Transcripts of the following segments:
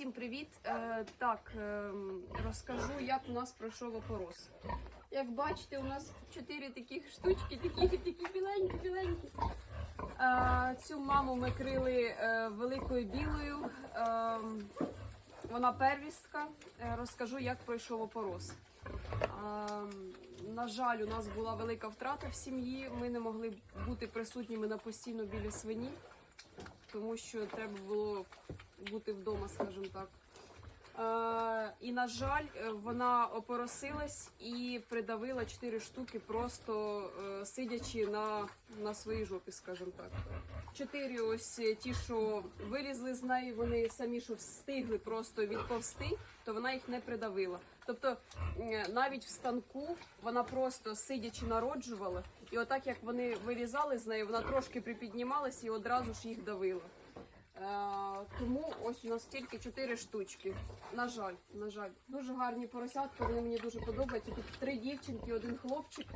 Всім привіт! Е, так, е, розкажу, як у нас пройшов опорос. Як бачите, у нас чотири таких штучки, такі, такі біленькі, біленькі. Е, цю маму ми крили великою білою. Вона первістка. Розкажу, як пройшов опорос. На жаль, у нас була велика втрата в сім'ї. Ми не могли бути присутніми на постійно біля свині, тому що треба було бути вдома, скажімо так. Е, і, на жаль, е, вона опоросилась і придавила 4 штуки, просто е, сидячи на, на своїй жопі, скажімо так. Чотири ось ті, що вилізли з неї, вони самі що встигли просто відповсти, то вона їх не придавила. Тобто навіть в станку вона просто сидячи народжувала, і отак як вони вилізали з неї, вона трошки припіднімалась і одразу ж їх давила. Е, тому ось у нас тільки чотири штучки. На жаль, на жаль, дуже гарні поросятки. Вони мені дуже подобаються. Тут три дівчинки, один хлопчик.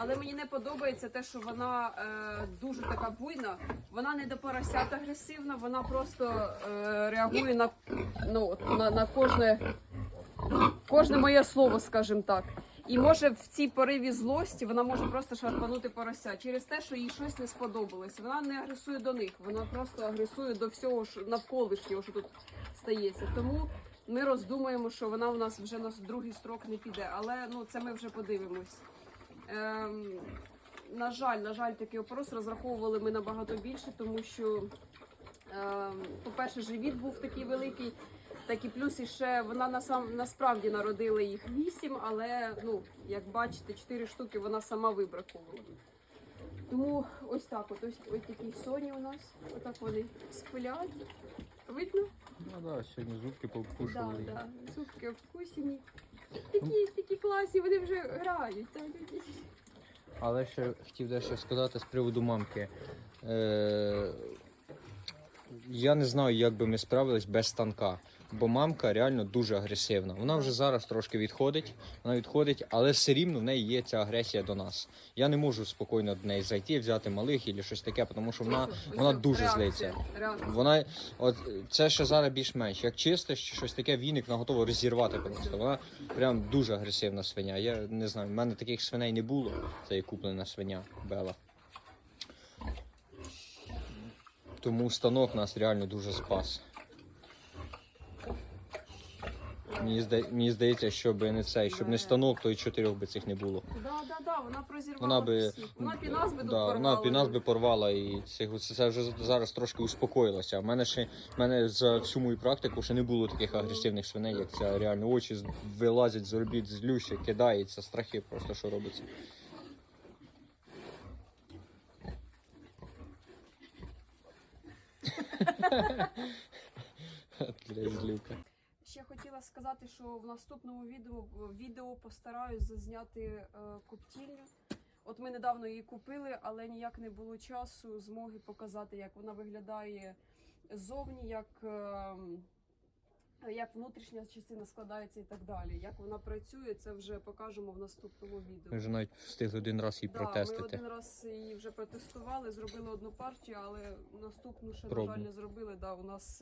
Але мені не подобається те, що вона е, дуже така буйна. Вона не до поросят агресивна, вона просто е, реагує на, ну, на, на кожне, кожне моє слово, скажімо так. І може в цій пориві злості вона може просто шарпанути порося через те, що їй щось не сподобалось. Вона не агресує до них, вона просто агресує до всього що навколишнього, що тут стається. Тому ми роздумуємо, що вона у нас вже на другий строк не піде. Але ну це ми вже подивимось. Ем, на жаль, на жаль, такий опорос розраховували ми набагато більше, тому що, ем, по-перше, живіт був такий великий. Так і плюс іще вона насам насправді народила їх вісім, але ну як бачите, чотири штуки вона сама вибраховувала. Тому ось так, от ось, ось такі соні у нас. Отак вони спилять. Видно? Ну да, сьогодні зубки Да, повкушували. да. Зубки вкусені. Такі, такі класні, вони вже грають. Та, такі. Але ще хотів дещо сказати з приводу мамки. Е, я не знаю, як би ми справились без станка. Бо мамка реально дуже агресивна. Вона вже зараз трошки відходить, вона відходить, але все рівно в неї є ця агресія до нас. Я не можу спокійно до неї зайти, взяти малих і щось таке, тому що вона, вона дуже злиться. Вона, от це ще зараз більш-менш. Як чистиш чи щось таке, віник вона готова розірвати просто. Вона прям дуже агресивна свиня. Я не знаю, в мене таких свиней не було. Це є куплена свиня Бела. Тому станок нас реально дуже спас. Мені, зда... Мені здається, щоб не цей, щоб не станок, то й чотирьох би цих не було. Да, да, да, вона прозірвала Вона би, всіх. Вона б нас би тут да, порвала. вона нас би порвала, і це, це вже зараз трошки успокоїлося. У мене ще в мене за всю мою практику ще не було таких агресивних свиней, як ця реально очі вилазять з орбіт, злюща, кидається, страхи просто що робиться. Ще хотіла сказати, що в наступному відео, відео постараюсь зазняти е, коптільню. От ми недавно її купили, але ніяк не було часу, змоги показати, як вона виглядає ззовні, як, е, як внутрішня частина складається і так далі. Як вона працює, це вже покажемо в наступному відео. Ми вже навіть встигли один раз її Да, ми один раз її вже протестували, зробили одну партію, але наступну ще, на жаль, не зробили. Да, у нас